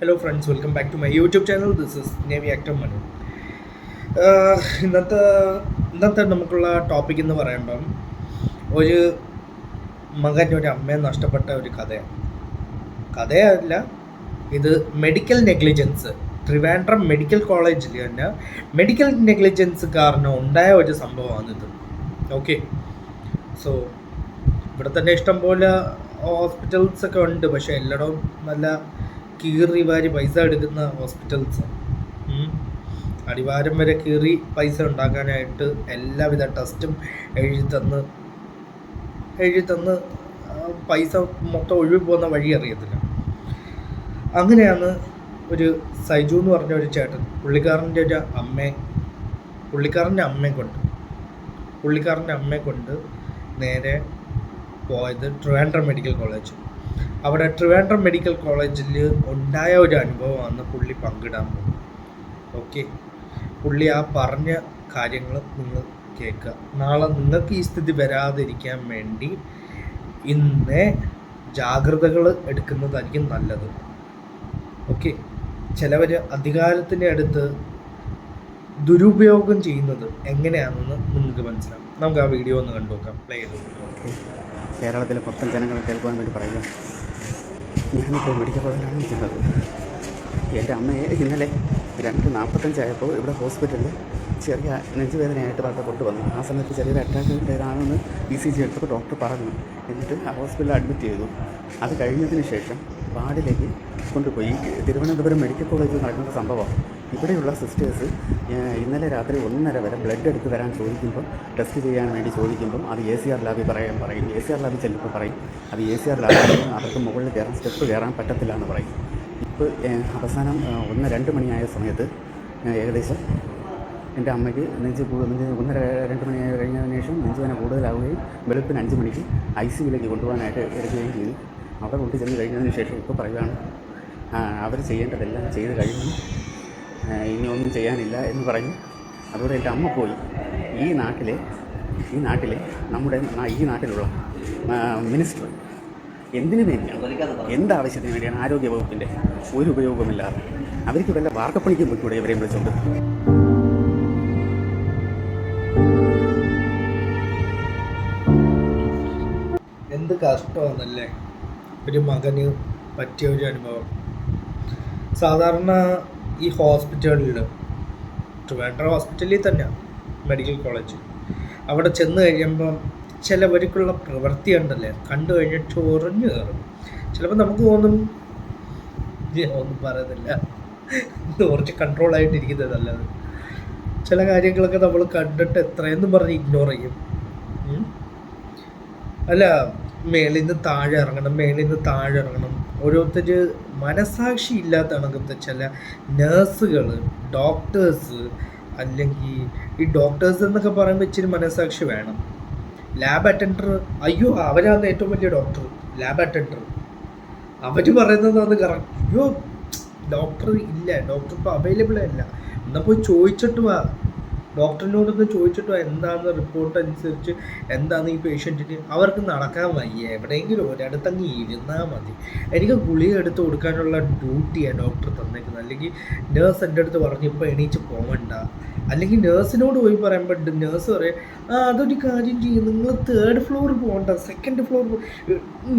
Hello friends welcome back to my YouTube channel this is navy actor Manu ഇന്നത്തെ ഇന്നത്തെ നമുക്കുള്ള topic എന്ന് പറയുമ്പം ഒരു മകൻ ഒരു അമ്മയെ നഷ്ടപ്പെട്ട ഒരു കഥയാണ്. കഥയല്ല ഇത് മെഡിക്കൽ നെഗ്ലിജൻസ് ട്രിവാൻഡ്രം മെഡിക്കൽ കോളേജിൽ തന്നെ മെഡിക്കൽ നെഗ്ലിജൻസ് കാരണം ഉണ്ടായ ഒരു സംഭവമാണിത് ഓക്കെ സോ ഇവിടെ തന്നെ ഇഷ്ടംപോലെ ഹോസ്പിറ്റൽസൊക്കെ ഉണ്ട്. പക്ഷേ എല്ലായിടവും നല്ല കീറി വാരി പൈസ എടുക്കുന്ന ഹോസ്പിറ്റൽസ്. അടിവാരം വരെ കീറി പൈസ ഉണ്ടാക്കാനായിട്ട് എല്ലാവിധ ടെസ്റ്റും എഴുതി തന്ന് എഴുതി തന്ന് പൈസ മൊത്തം ഒഴിവ് പോകുന്ന വഴി അറിയത്തില്ല. അങ്ങനെയാണ് ഒരു സൈജു എന്ന് പറഞ്ഞ ഒരു ചേട്ടൻ പുള്ളിക്കാരന്റെ ഒരു അമ്മയെ പുള്ളിക്കാരന്റെ അമ്മയെ കൊണ്ട് പുള്ളിക്കാരന്റെ അമ്മയെ കൊണ്ട് നേരെ പോയത് ട്രിവാൻഡ്രം മെഡിക്കൽ കോളേജ് അവിടെ ട്രിവാൻഡ്രം മെഡിക്കൽ കോളേജിൽ ഉണ്ടായ ഒരു അനുഭവമാണ് പുള്ളി പങ്കിടാൻ പോകുന്നത്. ഓക്കെ പുള്ളി ആ പറഞ്ഞ കാര്യങ്ങൾ നിങ്ങൾ കേൾക്കുക. നാളെ നിങ്ങൾക്ക് ഈ സ്ഥിതി വരാതിരിക്കാൻ വേണ്ടി ഇന്ന് ജാഗ്രതകൾ എടുക്കുന്നതായിരിക്കും നല്ലത്. ഓക്കെ ചിലവർ അധികാരത്തിന്റെ അടുത്ത് ദുരുപയോഗം ചെയ്യുന്നത് എങ്ങനെയാണെന്ന് നിങ്ങൾക്ക് മനസ്സിലാവും. നമുക്ക് ആ വീഡിയോ ഒന്ന് കണ്ടു നോക്കാം. പ്ലേ ചെയ്ത് കേരളത്തിലെ മൊത്തം ജനങ്ങൾ കേൾക്കുവാൻ വേണ്ടി പറയുക. ഞാനിപ്പോൾ മെഡിക്കൽ കോളേജിലാണ് നിൽക്കുന്നത് എന്റെ അമ്മയെ ഇന്നലെ രണ്ട് നാൽപ്പത്തഞ്ചായപ്പോൾ ഇവിടെ ഹോസ്പിറ്റലിൽ ചെറിയ നെഞ്ചുവേദനയായിട്ട് വളരെ കൊണ്ടുവന്നു. ആ സമയത്ത് ചെറിയൊരു അറ്റാക്ക് ഉണ്ടായതാണെന്ന് ഇ സി ജി എടുത്തപ്പോൾ ഡോക്ടർ പറഞ്ഞു. എന്നിട്ട് ആ ഹോസ്പിറ്റലിൽ അഡ്മിറ്റ് ചെയ്തു. അത് കഴിഞ്ഞതിന് ശേഷം വാർഡിലേക്ക് കൊണ്ടുപോയി. തിരുവനന്തപുരം മെഡിക്കൽ കോളേജിൽ നടക്കുന്ന സംഭവം. ഇവിടെയുള്ള സിസ്റ്റേഴ്സ് ഇന്നലെ രാത്രി ഒന്നര വരെ ബ്ലഡ് എടുത്ത് വരാൻ ചോദിക്കുമ്പോൾ ടെസ്റ്റ് ചെയ്യാൻ വേണ്ടി ചോദിക്കുമ്പോൾ അത് എ സി ആർ ലാബിൽ പറയാൻ പറയും. എ സി ആർ ലാബിൽ ചെല്ലുമ്പോൾ പറയും അത് എ സി ആർ ലാബിൽ അവർക്ക് മുകളിൽ കയറാൻ സ്റ്റെപ്പ് കയറാൻ പറ്റത്തില്ല എന്ന് പറയും. ഇപ്പോൾ അവസാനം ഒന്ന് രണ്ട് മണിയായ സമയത്ത് ഏകദേശം എന്റെ അമ്മയ്ക്ക് നെഞ്ച് ഒന്നര രണ്ട് മണി കഴിഞ്ഞതിന് ശേഷം നെഞ്ച് വേന കൂടുതലാവുകയും വെളുപ്പിന് അഞ്ച് മണിക്ക് ഐ സി യുവിലേക്ക് കൊണ്ടുപോകാനായിട്ട് എടുക്കുകയും ചെയ്തു. അവിടെ കൊണ്ടു ചെന്ന് കഴിഞ്ഞതിന് ശേഷം ഇപ്പോൾ പറയുകയാണ് അവർ ചെയ്യേണ്ടതെല്ലാം ചെയ്ത് കഴിഞ്ഞു. ഇനി ഒന്നും ചെയ്യാനില്ല എന്ന് പറഞ്ഞു. അതോടെ എന്റെ അമ്മ പോയി ഈ നാട്ടിലെ ഈ നാട്ടിലെ നമ്മുടെ ഈ നാട്ടിലുള്ള മിനിസ്റ്റർ എന്തിനു വേണ്ടിയാണ് എന്താവശ്യത്തിന് വേണ്ടിയാണ് ആരോഗ്യ വകുപ്പിന്റെ ഒരു ഉപയോഗമില്ലാതെ അവർക്ക് വല്ല വാർക്കപ്പണിക്ക് പോയിക്കൂടെ ഇവരെയും വിളിച്ചുകൊണ്ട് എന്ത് കഷ്ടമാണല്ലേ ഒരു മകന് പറ്റിയ ഒരു അനുഭവം. സാധാരണ ഈ ഹോസ്പിറ്റലുകളിൽ ട്രിവാൻഡ്ര ഹോസ്പിറ്റലിൽ തന്നെയാണ് മെഡിക്കൽ കോളേജ്. അവിടെ ചെന്ന് കഴിയുമ്പം ചിലവർക്കുള്ള പ്രവൃത്തി ഉണ്ടല്ലേ കണ്ടു കഴിഞ്ഞിട്ട് ഉറഞ്ഞു കയറും. ചിലപ്പോൾ നമുക്ക് തോന്നും ഒന്നും പറയുന്നില്ല. കുറച്ച് കൺട്രോൾ ആയിട്ടിരിക്കുന്നത് നല്ലത്. ചില കാര്യങ്ങളൊക്കെ നമ്മൾ കണ്ടിട്ട് എത്രയെന്നും പറഞ്ഞ് ഇഗ്നോർ ചെയ്യും. അല്ല മേളിൽ നിന്ന് താഴെ ഇറങ്ങണം മേളിൽ നിന്ന് താഴെ ഇറങ്ങണം. ഓരോരുത്തർ മനസാക്ഷി ഇല്ലാത്ത കണക്കത്തെ ചില നേഴ്സുകൾ ഡോക്ടേഴ്സ് അല്ലെങ്കിൽ ഈ ഡോക്ടേഴ്സ് എന്നൊക്കെ പറയുമ്പോൾ ഇച്ചിരി മനസാക്ഷി വേണം. ലാബ് അറ്റൻഡർ അയ്യോ അവരാണ് ഏറ്റവും വലിയ ഡോക്ടർ. Lab attender. അവർ പറയുന്നതാണ് കറക്റ്റ് അയ്യോ ഡോക്ടർ ഇല്ല ഡോക്ടർ ഇപ്പോൾ അവൈലബിൾ അല്ല. എന്നാൽ പോയി ചോദിച്ചിട്ട് വാ. ഡോക്ടറിനോടൊന്ന് ചോദിച്ചിട്ട് എന്താണെന്ന് റിപ്പോർട്ട് അനുസരിച്ച് എന്താണ് ഈ പേഷ്യന്റിന് അവർക്ക് നടക്കാൻ വയ്യ. എവിടെയെങ്കിലും ഒരിടത്തങ്ങ് ഇരുന്നാൽ മതി. എനിക്ക് ഗുളിക എടുത്ത് കൊടുക്കാനുള്ള ഡ്യൂട്ടിയാണ് ഡോക്ടർ തന്നേക്കുന്നത്. അല്ലെങ്കിൽ നേഴ്സ് എന്റെ അടുത്ത് പറഞ്ഞ് ഇപ്പോൾ എണീച്ച് പോകണ്ട അല്ലെങ്കിൽ നേഴ്സിനോട് പോയി പറയുമ്പോൾ നേഴ്സ് പറയും ആ അതൊരു കാര്യം ചെയ്യും. നിങ്ങൾ തേർഡ് ഫ്ലോർ പോകണ്ട സെക്കൻഡ് ഫ്ലോർ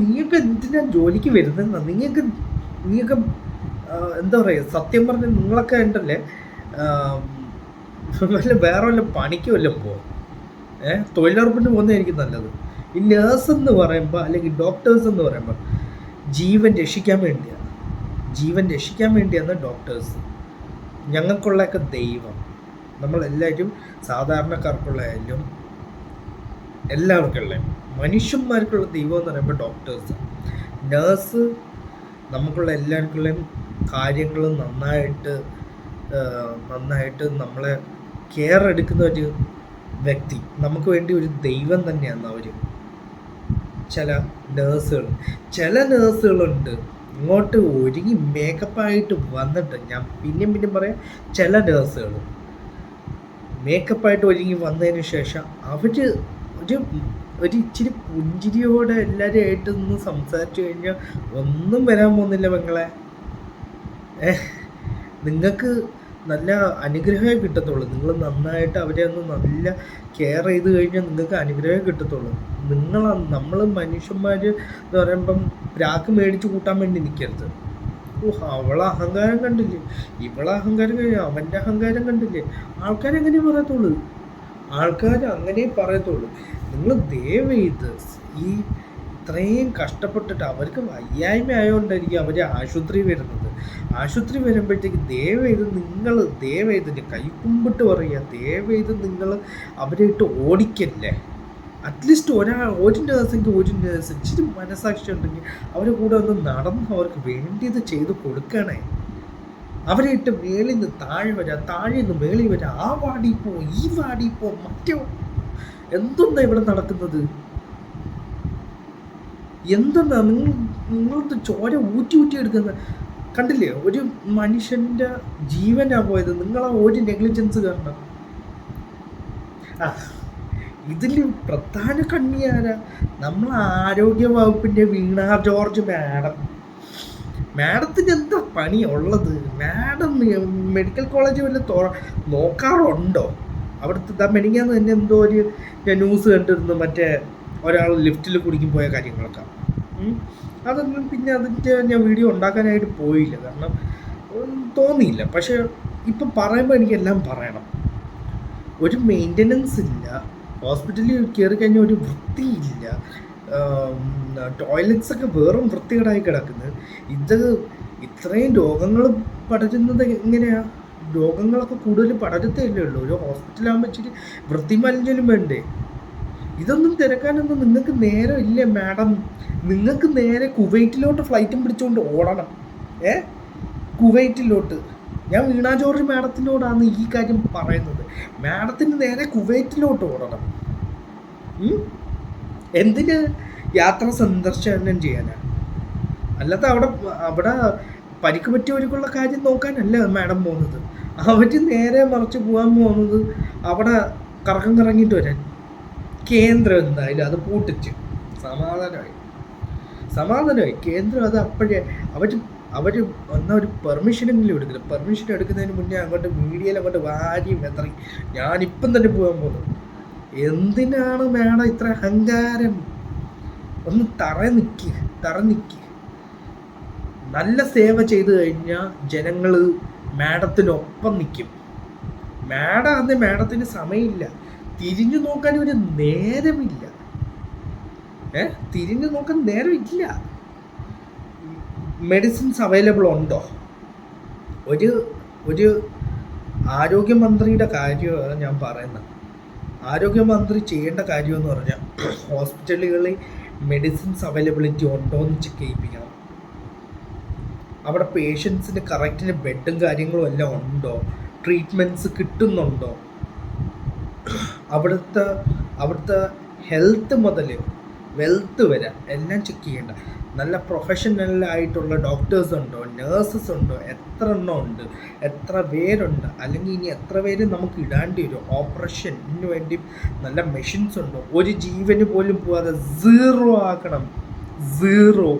നീയൊക്കെ എന്തിനാ ജോലിക്ക് വരുന്നത് നിങ്ങൾക്ക് ആ, എന്താ പറയുക സത്യം പറഞ്ഞാൽ നിങ്ങളൊക്കെ ഉണ്ടല്ലേ? വല്ല വേറെ വല്ല പണിക്ക് വല്ലതും പോകും ഏഹ് തൊഴിലുറപ്പിന് പോകുന്നതായിരിക്കും നല്ലത്. ഈ നേഴ്സ് എന്ന് പറയുമ്പോൾ അല്ലെങ്കിൽ ഡോക്ടേഴ്സ് എന്ന് പറയുമ്പോൾ ജീവൻ രക്ഷിക്കാൻ വേണ്ടിയാണ്. ജീവൻ രക്ഷിക്കാൻ വേണ്ടിയാണ് ഡോക്ടേഴ്സ് ഞങ്ങൾക്കുള്ളതൊക്കെ ദൈവം. നമ്മളെല്ലാവരും സാധാരണക്കാർക്കുള്ളതായാലും എല്ലാവർക്കുള്ള മനുഷ്യന്മാർക്കുള്ള ദൈവം എന്ന് പറയുമ്പോൾ ഡോക്ടേഴ്സ് നേഴ്സ് നമുക്കുള്ള എല്ലാവർക്കുള്ളയും കാര്യങ്ങൾ നന്നായിട്ട് നന്നായിട്ട് നമ്മളെ കെയർ എടുക്കുന്ന ഒരു വ്യക്തി നമുക്ക് വേണ്ടി ഒരു ദൈവം തന്നെയാണ് അവർ ചില നേഴ്സുകൾ ചില നേഴ്സുകളുണ്ട് ഇങ്ങോട്ട് ഒരുങ്ങി മേക്കപ്പായിട്ട് വന്നിട്ട് ഞാൻ പിന്നെയും പിന്നെയും പറയാം ചില നേഴ്സുകൾ മേക്കപ്പായിട്ട് ഒരുങ്ങി വന്നതിന് ശേഷം അവർ ഒരു ഒരു ഇച്ചിരി പുഞ്ചിരിയോടെ എല്ലാവരും ആയിട്ട് നിന്ന് സംസാരിച്ചു കഴിഞ്ഞാൽ ഒന്നും വരാൻ പോകുന്നില്ല പെങ്ങളെ. നിങ്ങൾക്ക് നല്ല അനുഗ്രഹമേ കിട്ടത്തുള്ളൂ. നിങ്ങൾ നന്നായിട്ട് അവരെ ഒന്ന് നല്ല കെയർ ചെയ്ത് കഴിഞ്ഞാൽ നിങ്ങൾക്ക് അനുഗ്രഹമേ കിട്ടത്തുള്ളൂ. നിങ്ങൾ നമ്മൾ മനുഷ്യന്മാർ എന്ന് പറയുമ്പം രാക്ക് മേടിച്ച് കൂട്ടാൻ വേണ്ടി നിൽക്കരുത് ഓ അവളെ അഹങ്കാരം കണ്ടില്ലേ? ഇവളെ അഹങ്കാരം കഴിഞ്ഞു അവന്റെ അഹങ്കാരം കണ്ടില്ലേ? ആൾക്കാരെങ്ങനെ പറയത്തുള്ളൂ. ആൾക്കാർ അങ്ങനെ പറയത്തുള്ളൂ. നിങ്ങൾ ദയവ് ചെയ്ത് ഈ ഇത്രയും കഷ്ടപ്പെട്ടിട്ട് അവർക്ക് വയ്യായ്മ ആയതുകൊണ്ടായിരിക്കും അവർ ആശുപത്രി വരുന്നത്. ആശുപത്രി വരുമ്പോഴത്തേക്ക് ദയവേത് നിങ്ങൾ ദയവേതിന്റെ കൈക്കുമ്പിട്ട് പറയുക ദയവേത് നിങ്ങൾ അവരെ ഇട്ട് ഓടിക്കല്ലേ അറ്റ്ലീസ്റ്റ് ഒരാ ഒരു നേഴ്സെങ്കിൽ ഒരു നേഴ്സ് ഇച്ചിരി മനസാക്ഷി ഉണ്ടെങ്കിൽ അവരെ കൂടെ ഒന്ന് നടന്ന് അവർക്ക് വേണ്ടിയത് ചെയ്ത് കൊടുക്കണേ. അവരെ ഇട്ട് മേളിൽ നിന്ന് താഴെ വരാം താഴെ നിന്ന് മേളിൽ വരാം ആ വാടി പോ ഈ വാടി പോ മറ്റേ എന്തുണ്ടാ ഇവിടെ നടക്കുന്നത്? എന്തെന്നാ നിങ്ങൾ നിങ്ങളത് ചോര ഊറ്റി ഊറ്റി എടുക്കുന്നത്? കണ്ടില്ലേ? ഒരു മനുഷ്യന്റെ ജീവനാ പോയത്. നിങ്ങളെ ഒരു നെഗ്ലിജൻസ് കാരണം? ആ ഇതിൽ പ്രധാന കണ്ണിയാരാ നമ്മൾ ആരോഗ്യ വകുപ്പിന്റെ വീണ ജോർജ് മാഡം. മാഡത്തിന് എന്താ പണി ഉള്ളത് മാഡം മെഡിക്കൽ കോളേജ് വല്ല നോക്കാറുണ്ടോ? അവിടുത്തെ മെനിങ്ങാന്ന് തന്നെ എന്തോ ഒരു ന്യൂസ് കണ്ടിരുന്നു. മറ്റേ ഒരാൾ ലിഫ്റ്റിൽ കുടിക്കും പോയ കാര്യങ്ങളൊക്കെ. അതൊന്നും പിന്നെ അതിന്റെ ഞാൻ വീഡിയോ ഉണ്ടാക്കാനായിട്ട് പോയില്ല. കാരണം തോന്നിയില്ല. പക്ഷെ ഇപ്പം പറയുമ്പോൾ എനിക്കെല്ലാം പറയണം. ഒരു മെയിന്റനൻസ് ഇല്ല. ഹോസ്പിറ്റലിൽ കയറി കഴിഞ്ഞാൽ ഒരു വൃത്തിയില്ല. ടോയ്ലറ്റ്സ് ഒക്കെ വെറും വൃത്തികേടായി കിടക്കുന്നത്. ഇത് ഇത്രയും രോഗങ്ങൾ പടരുന്നത് എങ്ങനെയാണ് രോഗങ്ങളൊക്കെ കൂടുതൽ പടരത്തല്ലേ ഉള്ളൂ. ഒരു ഹോസ്പിറ്റലാകുമ്പോൾ ഇച്ചിരി വൃത്തിമലിഞ്ഞലും വേണ്ടേ? ഇതൊന്നും തിരക്കാനൊന്നും നിങ്ങൾക്ക് നേരെ ഇല്ലേ മാഡം? നിങ്ങൾക്ക് നേരെ കുവൈറ്റിലോട്ട് ഫ്ലൈറ്റും പിടിച്ചുകൊണ്ട് ഓടണം. ഏ? കുവൈറ്റിലോട്ട്. ഞാൻ വീണ ജോർജ് മാഡത്തിനോടാണ് ഈ കാര്യം പറയുന്നത്. മാഡത്തിന് നേരെ കുവൈറ്റിലോട്ട് ഓടണം? എന്തിന് യാത്ര സന്ദർശനം ചെയ്യാനാണ് അല്ലാതെ അവിടെ അവിടെ പരിക്ക് പറ്റിയവർക്കുള്ള കാര്യം നോക്കാനല്ല മാഡം പോകുന്നത്. അവർ നേരെ മറിച്ച് പോകാൻ പോകുന്നത് അവിടെ കറക്കം കറങ്ങിയിട്ട് വരാൻ. കേന്ദ്രം എന്തായാലും അത് പൂട്ടിച്ച്. സമാധാനമായി. സമാധാനമായി. കേന്ദ്രം അത് അപ്പോഴേ അവർ അവർ വന്ന ഒരു പെർമിഷനെങ്കിലും എടുക്കില്ല പെർമിഷൻ എടുക്കുന്നതിന് മുന്നേ അങ്ങോട്ട് മീഡിയയിൽ അങ്ങോട്ട് വാരി മെത്തറി ഞാനിപ്പം തന്നെ പോകാൻ പോകുന്നു. എന്തിനാണ് മേഡം ഇത്ര അഹങ്കാരം? ഒന്ന് തറ നിൽക്കുക തറ നിൽക്കുക നല്ല സേവ ചെയ്തു കഴിഞ്ഞാൽ ജനങ്ങൾ മാഡത്തിനൊപ്പം നിൽക്കും മാഡം അന്ന് മാഡത്തിന് സമയമില്ല. തിരിഞ്ഞു നോക്കാൻ ഒരു നേരമില്ല. ഏ? തിരിഞ്ഞു നോക്കാൻ നേരമില്ല. മെഡിസിൻസ് അവൈലബിൾ ഉണ്ടോ? ഒരു ഒരു ആരോഗ്യമന്ത്രിയുടെ കാര്യമാണ് ഞാൻ പറയുന്നത്. ആരോഗ്യമന്ത്രി ചെയ്യേണ്ട കാര്യമെന്ന് പറഞ്ഞാൽ ഹോസ്പിറ്റലുകളിൽ മെഡിസിൻസ് അവൈലബിലിറ്റി ഉണ്ടോ എന്ന് ചെക്ക് ചെയ്യിപ്പിക്കണം അവിടെ പേഷ്യൻസിന് കറക്റ്റിന് ബെഡും കാര്യങ്ങളും എല്ലാം ഉണ്ടോ? ട്രീറ്റ്മെന്റ്സ് കിട്ടുന്നുണ്ടോ? അവിടുത്തെ അവിടുത്തെ ഹെൽത്ത് മുതൽ വെൽത്ത് വരെ എല്ലാം ചെക്ക് ചെയ്യേണ്ട. നല്ല പ്രൊഫഷണലായിട്ടുള്ള ഡോക്ടേഴ്സ് ഉണ്ടോ നേഴ്സസ് ഉണ്ടോ എത്ര എണ്ണം ഉണ്ട് എത്ര പേരുണ്ട് അല്ലെങ്കിൽ ഇനി എത്ര പേര് നമുക്ക് ഇടാണ്ടി വരും? ഓപ്പറേഷന് വേണ്ടി നല്ല മെഷീൻസ് ഉണ്ടോ? ഒരു ജീവന് പോലും പോകാതെ സീറോ ആക്കണം സീറോ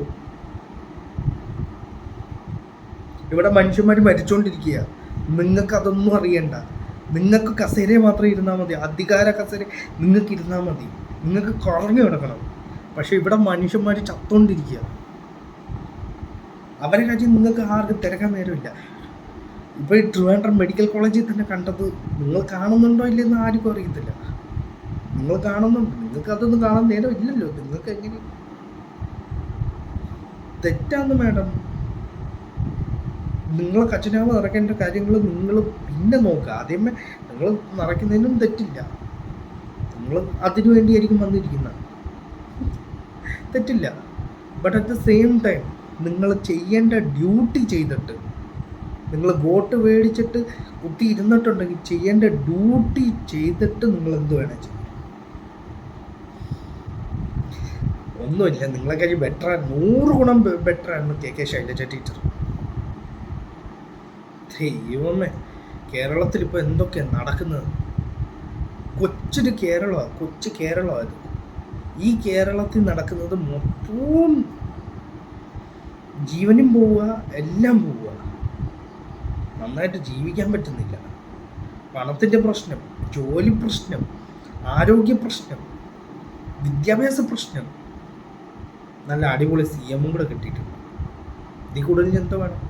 ഇവിടെ മനുഷ്യന്മാർ മരിച്ചുകൊണ്ടിരിക്കുക നിങ്ങൾക്ക് അതൊന്നും അറിയണ്ട. നിങ്ങൾക്ക് കസേര മാത്രം ഇരുന്നാൽ മതി അധികാര കസേര നിങ്ങൾക്ക് ഇരുന്നാൽ മതി. നിങ്ങൾക്ക് കുറഞ്ഞു കിടക്കണം പക്ഷെ ഇവിടെ മനുഷ്യന്മാർ ചത്തോണ്ടിരിക്കുക അവരെ കാര്യം നിങ്ങൾക്ക് ആർക്കും തിരക്കാൻ നേരമില്ല. ഇപ്പൊ ഈ ട്രിവാൻഡ്രം മെഡിക്കൽ കോളേജിൽ തന്നെ കണ്ടത് നിങ്ങൾ കാണുന്നുണ്ടോ ഇല്ലെന്ന് ആർക്കും അറിയത്തില്ല. നിങ്ങൾ കാണുന്നുണ്ട്. നിങ്ങൾക്ക് അതൊന്നും കാണാൻ നേരം ഇല്ലല്ലോ നിങ്ങൾക്ക് എങ്ങനെ? തെറ്റാന്ന് മാഡം നിങ്ങൾ കച്ചനാവ് നിറയ്ക്കേണ്ട കാര്യങ്ങൾ നിങ്ങൾ പിന്നെ നോക്കുക. ആദ്യമേ നിങ്ങൾ നിറയ്ക്കുന്നതിനും തെറ്റില്ല. നിങ്ങൾ അതിനു വേണ്ടിയായിരിക്കും വന്നിരിക്കുന്നത്. തെറ്റില്ല. But at the same time നിങ്ങൾ ചെയ്യേണ്ട ഡ്യൂട്ടി ചെയ്തിട്ട് നിങ്ങൾ വോട്ട് മേടിച്ചിട്ട് കുത്തി ഇരുന്നിട്ടുണ്ടെങ്കിൽ ചെയ്യേണ്ട ഡ്യൂട്ടി ചെയ്തിട്ട് നിങ്ങൾ എന്ത് വേണം ചെയ്യും. ഒന്നുമില്ല. നിങ്ങളെ ബെറ്ററാണ് നൂറ് ഗുണം ബെറ്ററാണ് കെ കെ ശൈലജ ടീച്ചർ. ദൈവമേ കേരളത്തിൽ ഇപ്പോൾ എന്തൊക്കെയാണ് നടക്കുന്നത്? കൊച്ചൊരു കേരളമാണ് കൊച്ചു കേരളമാണ് ഈ കേരളത്തിൽ നടക്കുന്നത് മൊത്തവും ജീവനും പോവുക എല്ലാം പോവുക. നന്നായിട്ട് ജീവിക്കാൻ പറ്റുന്നില്ല. പണത്തിന്റെ പ്രശ്നം ജോലി പ്രശ്നം ആരോഗ്യ പ്രശ്നം വിദ്യാഭ്യാസ പ്രശ്നം. നല്ല അടിപൊളി സി എമ്മും കൂടെ കിട്ടിയിട്ടുണ്ട്. ഇതിൽ കൂടുതൽ എന്തോ വേണം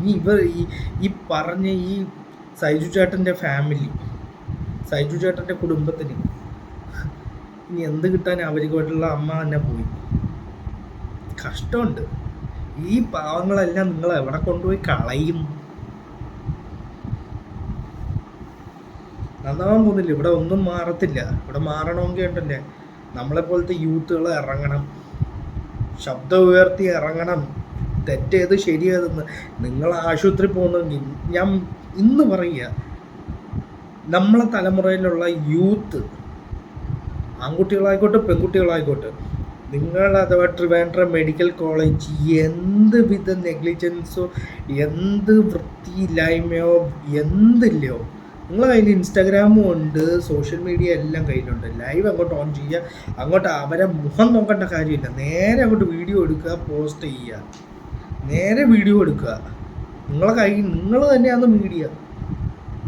ഇനി ഇവർ ഈ ഈ പറഞ്ഞ ഈ സൈജു ചേട്ടന്റെ ഫാമിലി സൈജു ചേട്ടന്റെ കുടുംബത്തിന് ഇനി എന്ത് കിട്ടാൻ അവർക്കായിട്ടുള്ള അമ്മ തന്നെ പോയി. കഷ്ടമുണ്ട്. ഈ പാവങ്ങളെല്ലാം നിങ്ങൾ എവിടെ കൊണ്ടുപോയി കളയും? നന്നാവാൻ പോകുന്നില്ല. ഇവിടെ ഒന്നും മാറത്തില്ല. ഇവിടെ മാറണമെങ്കിൽ ഉണ്ടല്ലേ? നമ്മളെ പോലത്തെ യൂത്തുകൾ ഇറങ്ങണം. ശബ്ദം ഉയർത്തി ഇറങ്ങണം. തെറ്റേത് ശരിയേതെന്ന് നിങ്ങൾ ആശുപത്രി പോകുന്നെങ്കിൽ ഞാൻ ഇന്ന് പറയുക നമ്മളെ തലമുറയിലുള്ള യൂത്ത് ആൺകുട്ടികളായിക്കോട്ടെ പെൺകുട്ടികളായിക്കോട്ടെ നിങ്ങൾ അഥവാ ട്രിവാൻഡ്രം മെഡിക്കൽ കോളേജ് എന്ത് വിധ നെഗ്ലിജൻസോ എന്ത് വൃത്തിയില്ലായ്മയോ എന്തില്ലയോ നിങ്ങൾ കയ്യിൽ ഇൻസ്റ്റാഗ്രാമും ഉണ്ട് സോഷ്യൽ മീഡിയ എല്ലാം കയ്യിലുണ്ട്. ലൈവ് അങ്ങോട്ട് ഓൺ ചെയ്യുക അങ്ങോട്ട് അവരെ മുഖം നോക്കേണ്ട കാര്യമില്ല. നേരെ അങ്ങോട്ട് വീഡിയോ എടുക്കുക പോസ്റ്റ് ചെയ്യുക. നേരെ വീഡിയോ എടുക്കുക. നിങ്ങളെ കൈ നിങ്ങൾ തന്നെയാണ് മീഡിയ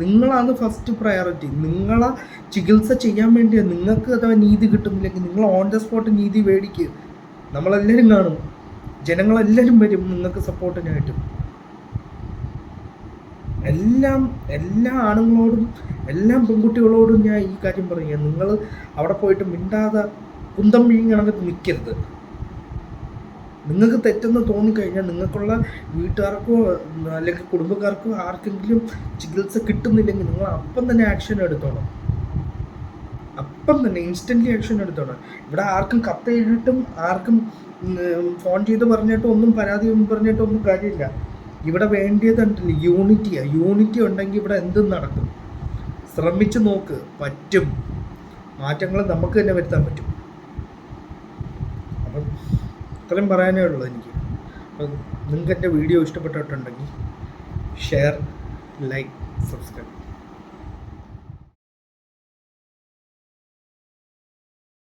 നിങ്ങളാണ് ഫസ്റ്റ് പ്രയോറിറ്റി നിങ്ങളെ ചികിത്സ ചെയ്യാൻ വേണ്ടി നിങ്ങൾക്ക് അഥവാ നീതി കിട്ടുന്നില്ലെങ്കിൽ നിങ്ങൾ ഓൺ ദ സ്പോട്ട് നീതി മേടിക്കുക നമ്മളെല്ലാവരും കാണും. ജനങ്ങളെല്ലാവരും വരും നിങ്ങൾക്ക് സപ്പോർട്ടിനായിട്ട് എല്ലാം എല്ലാ ആണുങ്ങളോടും എല്ലാ പെൺകുട്ടികളോടും ഞാൻ ഈ കാര്യം പറയുക നിങ്ങൾ അവിടെ പോയിട്ട് മിണ്ടാതെ കുന്തം വീങ്ങണത് നിൽക്കരുത് നിങ്ങൾക്ക് തെറ്റെന്ന് തോന്നിക്കഴിഞ്ഞാൽ നിങ്ങൾക്കുള്ള വീട്ടുകാർക്കോ അല്ലെങ്കിൽ കുടുംബക്കാർക്കോ ആർക്കെങ്കിലും ചികിത്സ കിട്ടുന്നില്ലെങ്കിൽ നിങ്ങൾ അപ്പം തന്നെ ആക്ഷൻ എടുത്തോണം. അപ്പം തന്നെ ഇൻസ്റ്റന്റ്ലി ആക്ഷൻ എടുത്തോണം. ഇവിടെ ആർക്കും കത്ത് എഴുതിയിട്ടും ആർക്കും ഫോൺ ചെയ്ത് പറഞ്ഞിട്ടും ഒന്നും പരാതി പറഞ്ഞിട്ടും ഒന്നും കാര്യമില്ല. ഇവിടെ വേണ്ടിയത് ഉണ്ടല്ലോ യൂണിറ്റിയാണ് യൂണിറ്റി ഉണ്ടെങ്കിൽ ഇവിടെ എന്തും നടക്കും. ശ്രമിച്ചു നോക്ക്. പറ്റും. മാറ്റങ്ങൾ നമുക്ക് തന്നെ വരുത്താൻ പറ്റും അപ്പം ഇത്രയും പറയാനേ ഉള്ളൂ എനിക്ക്. നിങ്ങൾക്ക് എന്റെ വീഡിയോ ഇഷ്ടപ്പെട്ടിട്ടുണ്ടെങ്കിൽ ഷെയർ ലൈക്ക് സബ്സ്ക്രൈബ്